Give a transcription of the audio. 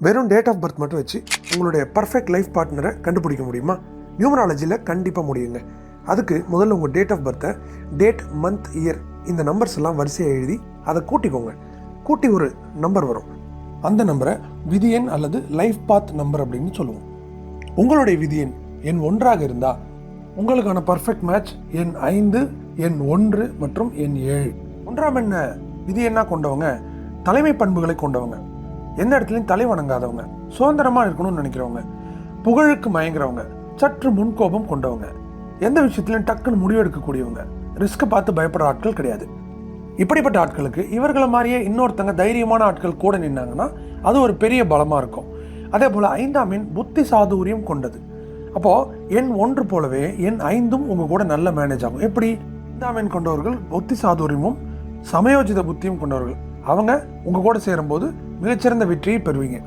வெறும் date of birth மட்டும் வச்சு உங்களுடைய பர்ஃபெக்ட் லைஃப் பார்ட்னரை கண்டுபிடிக்க முடியுமா? நியூமராலஜியில் கண்டிப்பாக முடியுங்க. அதுக்கு முதல்ல உங்கள் டேட் ஆஃப் பர்த்தை டேட் மந்த் இயர் இந்த நம்பர்ஸ் எல்லாம் வரிசையாக எழுதி அதை கூட்டிக்கோங்க. கூட்டி ஒரு நம்பர் வரும். அந்த நம்பரை விதியன் அல்லது லைஃப் பாத் நம்பர் அப்படின்னு சொல்லுவோம். உங்களுடைய விதியன் எண் ஒன்றாக இருந்தால் உங்களுக்கான பர்ஃபெக்ட் மேட்ச் எண் ஐந்து எண் ஒன்று மற்றும் எண் ஏழு. ஒன்றாம் என்ன விதி என்ன கொண்டவங்க தலைமை பண்புகளை கொண்டவங்க. எந்த இடத்துலையும் தலை வணங்காதவங்க சுதந்திரமாக இருக்கணும்னு நினைக்கிறவங்க புகழுக்கு மயங்குறவங்க சற்று முன்கோபம் கொண்டவங்க எந்த விஷயத்துலையும் டக்குன்னு முடிவெடுக்கக்கூடியவங்க ரிஸ்க்கை பார்த்து பயப்படுற ஆட்கள் கிடையாது. இப்படிப்பட்ட ஆட்களுக்கு இவர்களை மாதிரியே இன்னொருத்தங்க தைரியமான ஆட்கள் கூட நின்னாங்கன்னா அது ஒரு பெரிய பலமாக இருக்கும். அதே போல் ஐந்தாம் எண் புத்தி சாதுரியம் கொண்டது. அப்போது எண் ஒன்று போலவே எண் ஐந்தும் உங்கள் கூட நல்ல மேனேஜ் ஆகும். எப்படி? ஐந்தாம் எண் கொண்டவர்கள் புத்தி சாதுரியமும் சமயோஜித புத்தியும் கொண்டவர்கள். அவங்க உங்கள் கூட சேரும்போது மிகச்சிறந்த வெற்றியை பெறுவீங்க.